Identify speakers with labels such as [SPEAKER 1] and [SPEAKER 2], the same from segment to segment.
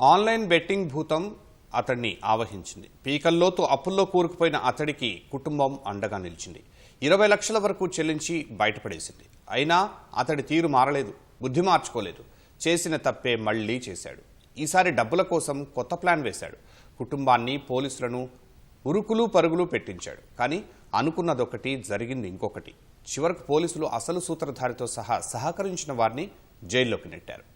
[SPEAKER 1] Online betting భూతం అతడిని ఆవహించింది. పీకల్లోతు అప్పుల్లో కూరుకుపోయిన అతడికి కుటుంబం అండగా నిలిచింది. ఇరవై లక్షల వరకు చెల్లించి బయటపడేసింది. అయినా అతడి తీరు మారలేదు బుద్ధి మార్చుకోలేదు. చేసిన తప్పే మళ్ళీ చేశాడు. ఈసారి డబ్బుల కోసం కొత్త ప్లాన్ వేశాడు. కుటుంబాన్ని పోలీసులను ఉరుకులు పరుగులు పెట్టించాడు. కానీ అనుకున్నదొకటి జరిగింది ఇంకొకటి. చివరకు పోలీసులు అసలు సూత్రధారితో సహా సహకరించిన వారిని జైల్లోకి నెట్టారు.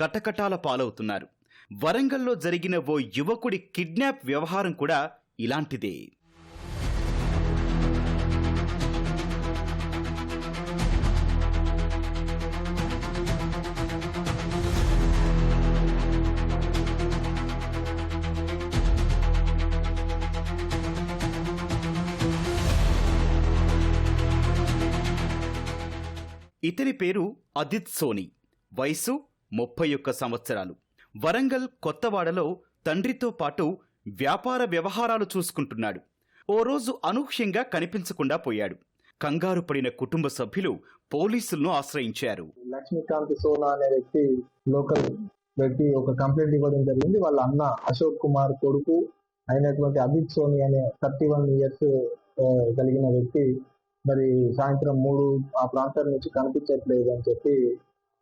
[SPEAKER 2] కటకటాల పాలవుతున్నారు. వరంగల్లో జరిగిన ఓ యువకుడి కిడ్నాప్ వ్యవహారం కూడా ఇలాంటిదే. ఇతని పేరు అదిత్ సోని. వయసు ముప్పై ఒక్క సంవత్సరాలు. వరంగల్ కొత్తవాడలో తండ్రితో పాటు వ్యాపార వ్యవహారాలు చూసుకుంటున్నాడు. ఓ రోజు అనూహ్యంగా కనిపించకుండా పోయాడు. కంగారు పడిన కుటుంబ సభ్యులు పోలీసులను ఆశ్రయించారు.
[SPEAKER 3] లక్ష్మీకాంత్ సోనా అనే వ్యక్తి లోకల్ వ్యక్తి ఒక కంప్లైంట్ ఇవ్వడం జరిగింది. వాళ్ళ అన్న అశోక్ కుమార్ కొడుకు అయినటువంటి అజిత్ సోని అనే థర్టీ వన్ ఇయర్స్ కలిగిన వ్యక్తి మరి సాయంత్రం మూడు ఆ ప్రాంతం నుంచి కనిపించట్లేదు అని చెప్పి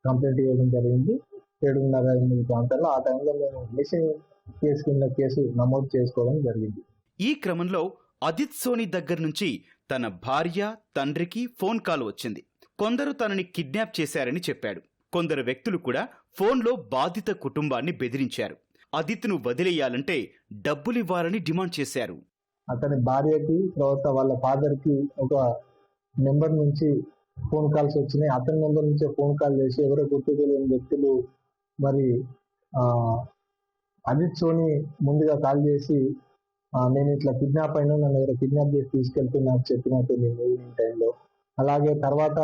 [SPEAKER 3] కంప్లైంట్ ఇవ్వడం జరిగింది. ఏడున్నర ఎనిమిది ప్రాంతాల్లో ఆ టైంలో మేము మిస్సింగ్ కేసు కింద కేసు నమోదు చేసుకోవడం జరిగింది.
[SPEAKER 2] ఈ క్రమంలో అదిత్ సోని దగ్గర నుంచి తన భార్య తండ్రికి ఫోన్ కాల్ వచ్చింది. కొందరు తనని కిడ్నాప్ చేశారని చెప్పాడు. కొందరు వ్యక్తులు కూడా ఫోన్లో బాధిత కుటుంబాన్ని బెదిరించారు. అదిత్ను వదిలేయాలంటే డబ్బులివ్వాలని డిమాండ్ చేశారు.
[SPEAKER 3] అతని భార్యకి తర్వాత వాళ్ళ ఫాదర్కి ఒక నెంబర్ నుంచి ఫోన్ కాల్స్ వచ్చినాయి. అతని నెంబర్ నుంచే ఫోన్ కాల్ చేసి ఎవరో గుర్తు తెలియని వ్యక్తులు మరి అజిత్ సోని ముందుగా కాల్ చేసి నేను ఇట్లా కిడ్నాప్ అయినా నన్ను ఎవరో కిడ్నాప్ చేసి తీసుకెళ్తున్నా చెప్పినట్టు నేను ఈవినింగ్ టైంలో. అలాగే తర్వాత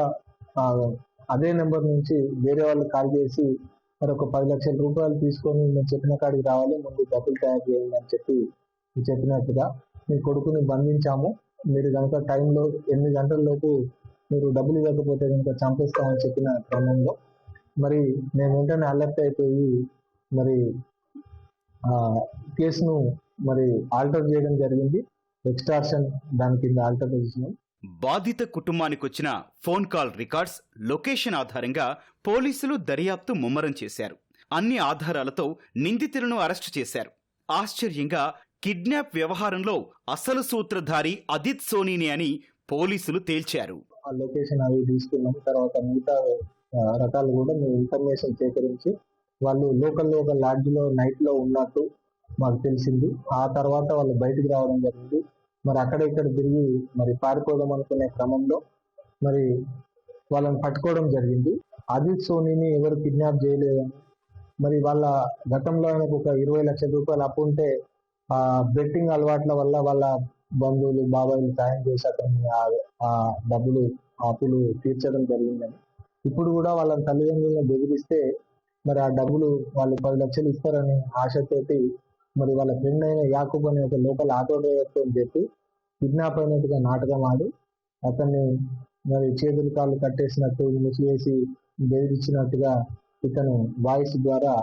[SPEAKER 3] అదే నెంబర్ నుంచి వేరే వాళ్ళు కాల్ చేసి మరి ఒక పది లక్షల రూపాయలు తీసుకొని నేను చెప్పిన కాడికి రావాలి ముందు డబ్బులు తయారు చేయండి అని చెప్పి చెప్పినట్టుగా మీ కొడుకుని బంధించాము. మీరు కనుక టైంలో ఎనిమిది గంటల లోపు మీరు డబ్బులు ఇవ్వకపోతే కనుక చంపేస్తామని చెప్పిన క్రమంలో మరి మేము వెంటనే అలర్ట్ అయిపోయి మరి ఆ కేసును మరి ఆల్టర్ చేయడం జరిగింది. ఎక్స్టార్షన్ దాని కింద ఆల్టర్ చేసినాం.
[SPEAKER 2] బాధిత కుటుంబానికి వచ్చిన ఫోన్ కాల్ రికార్డ్స్ లొకేషన్ ఆధారంగా పోలీసులు దర్యాప్తు ముమ్మరం చేశారు. అన్ని ఆధారాలతో నిందితులను అరెస్టు చేశారు. ఆశ్చర్యంగా కిడ్నాప్ వ్యవహారంలో అసలు సూత్రధారి అదిత్ సోనీని అని పోలీసులు తేల్చారు.
[SPEAKER 3] ఆ లొకేషన్ అవి తీసుకున్నాం తర్వాత మిగతా రకాలు కూడా మేము ఇన్ఫర్మేషన్ సేకరించి వాళ్ళు లోకల్లో ఒక లాడ్జ్లో నైట్లో ఉన్నట్టు మాకు తెలిసింది. ఆ తర్వాత వాళ్ళు బయటికి రావడం జరిగింది. మరి అక్కడ ఇక్కడ తిరిగి మరి పారిపోవడం అనుకునే క్రమంలో మరి వాళ్ళని పట్టుకోవడం జరిగింది. అజిత్ సోనీని ఎవరు కిడ్నాప్ చేయలేదని మరి వాళ్ళ గతంలో ఆయనకు ఒక ఇరవై లక్షల రూపాయలు అప్పు ఉంటే ఆ బెట్టింగ్ అలవాట్ల వల్ల వాళ్ళ బంధువులు బాబాయిలు సాయం చేసి అతన్ని ఆ- డబ్బులు అప్పులు తీర్చడం జరిగిందని. ఇప్పుడు కూడా వాళ్ళ తల్లిదండ్రులను బెదిరిస్తే మరి ఆ డబ్బులు వాళ్ళు పది లక్షలు ఇస్తారని ఆశతోటి మరి వాళ్ళ ఫ్రెండ్ అయిన యాకూబ్ అనే ఒక లోకల్ ఆటో డ్రైవర్తో చెప్పి కిడ్నాప్ అయినట్టుగా నాటకం ఆడి అతన్ని మరి చేతులు కాళ్ళు కట్టేసినట్టు ముసివేసి బెదిరించినట్టుగా ఇతను వాయిస్ ద్వారా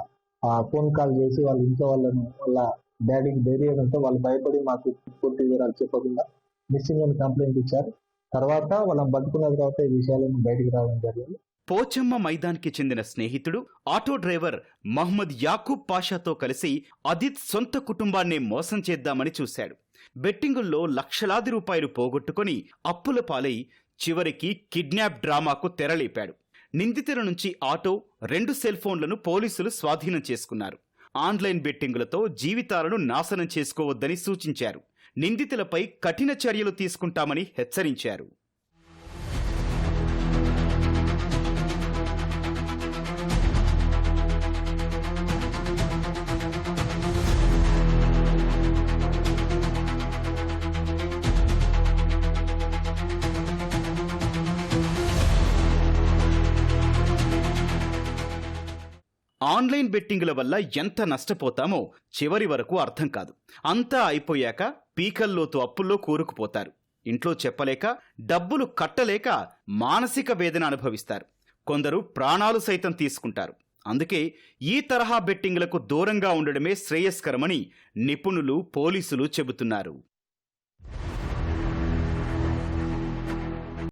[SPEAKER 3] ఆ ఫోన్ కాల్ చేసి వాళ్ళ ఇంట్లో వాళ్ళను వాళ్ళ డాడీకి బెదిరియడంతో వాళ్ళు భయపడి మాకు పూర్తి వివరాలు చెప్పకుండా మిస్సింగ్ అని కంప్లైంట్ ఇచ్చారు. తర్వాత వాళ్ళని పట్టుకున్న తర్వాత ఈ విషయాలను బయటికి రావడం జరిగింది.
[SPEAKER 2] పోచమ్మ మైదాన్కి చెందిన స్నేహితుడు ఆటో డ్రైవర్ మహ్మద్ యాకూబ్ పాషాతో కలిసి అదిత్ సొంత కుటుంబాన్నే మోసం చేద్దామని చూశాడు. బెట్టింగుల్లో లక్షలాది రూపాయలు పోగొట్టుకొని అప్పుల పాలై చివరికి కిడ్నాప్ డ్రామాకు తెరలేపాడు. నిందితుల నుంచి ఆటో రెండు సెల్ ఫోన్లను పోలీసులు స్వాధీనం చేసుకున్నారు. ఆన్లైన్ బెట్టింగులతో జీవితాలను నాశనం చేసుకోవద్దని సూచించారు. నిందితులపై కఠిన చర్యలు తీసుకుంటామని హెచ్చరించారు. ఆన్లైన్ బెట్టింగుల వల్ల ఎంత నష్టపోతామో చివరి వరకు అర్థం కాదు. అంతా అయిపోయాక పీకల్లోతు అప్పుల్లో కూరుకుపోతారు. ఇంట్లో చెప్పలేక డబ్బులు కట్టలేక మానసిక వేదన అనుభవిస్తారు. కొందరు ప్రాణాలు సైతం తీసుకుంటారు. అందుకే ఈ తరహా బెట్టింగులకు దూరంగా ఉండడమే శ్రేయస్కరమని నిపుణులు పోలీసులు చెబుతున్నారు.